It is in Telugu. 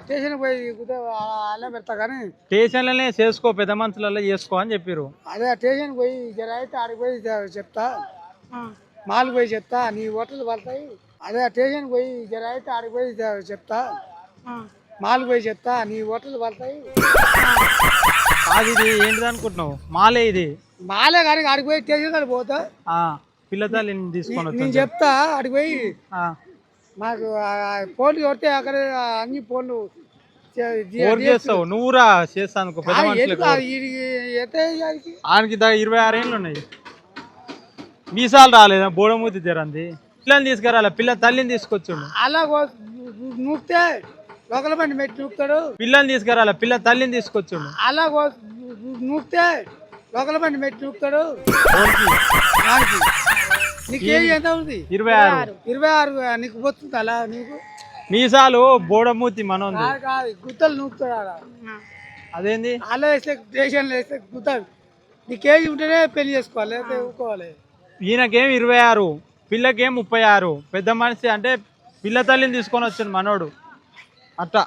స్టేషన్ పోయి అలా పెడతా కానీ స్టేషన్లనే చేసుకో పెద్ద మనుషులలో చేసుకో అని చెప్పిర్రు. అదే స్టేషన్ పోయి జర అయితే ఆడికి పోయి చెప్తా. మాల్ పోయి చెప్తా నీ హోటల్ పడతాయి. అదే స్టేషన్ పోయి జర అయితే ఆడికి పోయి చెప్తా. మాల్ పోయి చెప్తా నీ హోటల్ పడతాయి. అది ఇది ఏంటిది అనుకుంటున్నావు? మాలే ఇది. మాలే కానీ ఆడికి పోయి స్టేషన్ కాడికి పోతా. ఆ పిల్లతల్లిని తీసుకొని నేను చెప్తా ఆడికి పోయి ఆ, మాకు ఫోన్లు కొడితే అక్కడ అన్ని ఫోన్లు చేస్తావు నువ్వురా చేస్తా అనుకో పెద్ద ఆ, మనుషులకు ఎందుకు? ఆ, ఈడికి ఎట్టే ఈడికి? ఆయనకి దా ఇరవై ఆరు ఏళ్ళు ఉన్నాయి. మీసాలు రాలేదా? బోడమూతి తెరంది పిల్లని తీసుకురాలే? పిల్ల తల్లిని తీసుకొచ్చుండు. అలా నూపితే లోకల బండి పెట్టి నూపుతాడు పిల్లని తీసుకురాలే? పిల్ల తల్లిని తీసుకొచ్చుండు. అలా నూపితే లోకల బండి పెట్టి నూపుతాడు నీకు ఏజ్ ఎంత ఉంది ఇరవై ఆరు. ఇరవై ఆరు నీకు పోతుంది అలా నీకు? మీసాలు బోడమూతి మనోంది. కాదు, గుత్తలు నూపుతాడు అదేంది? అలా వేస్తే స్టేషన్లో వేస్తే గుత్తలు నీకు ఏజ్ ఉంటేనే పెళ్ళి చేసుకోవాలి లేకపోతే ఊకోవాలి ఈయనకేం ఇరవై ఆరు పిల్లకేం ముప్పై ఆరు. పెద్ద మనిషి అంటే పిల్ల తల్లిని తీసుకొని వచ్చాడు మనోడు. అట్లా.